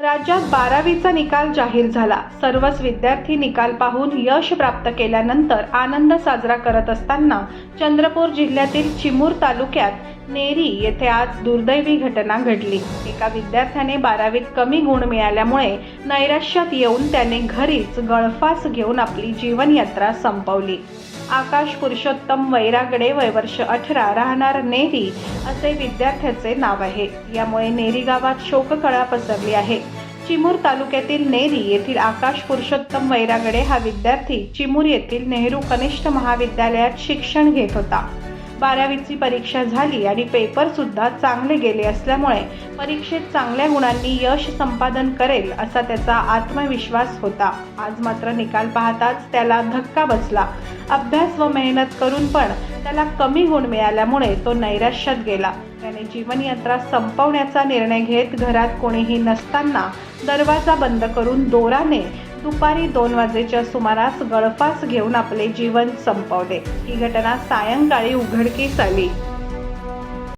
राज्यात बारावीचा निकाल जाहीर झाला. सर्वच विद्यार्थी निकाल पाहून यश प्राप्त केल्यानंतर आनंद साजरा करत असताना चंद्रपूर जिल्ह्यातील चिमूर तालुक्यात नेरी येथे आज दुर्दैवी घटना घडली. एका विद्यार्थ्याने बारावीत कमी गुण मिळाल्यामुळे नैराश्यात येऊन त्याने घरीच गळफास घेऊन आपली जीवनयात्रा संपवली. आकाश पुरुषोत्तम वैरागडे वय वर्ष अठरा राहणार नेरी असे विद्यार्थ्याचे नाव आहे. यामुळे नेरी गावात शोककळा पसरली आहे. चिमूर तालुक्यातील नेरी येथील आकाश पुरुषोत्तम वैरागडे हा विद्यार्थी चिमूर येथील नेहरू कनिष्ठ महाविद्यालयात शिक्षण घेत होता. बारावीची परीक्षा झाली आणि पेपरसुद्धा चांगले गेले असल्यामुळे परीक्षेत चांगल्या गुणांनी यश संपादन करेल असा त्याचा आत्मविश्वास होता. आज मात्र निकाल पाहताच त्याला धक्का बसला. अभ्यास व मेहनत करून पण त्याला कमी गुण मिळाल्यामुळे तो नैराश्यात गेला. त्याने जीवनयात्रा संपवण्याचा निर्णय घेत घरात कोणीही नसताना दरवाजा बंद करून दोराने दुपारी दोन वाजेच्या सुमारास गळफास घेऊन आपले जीवन संपवले. ही घटना सायंकाळी उघडकीस आली.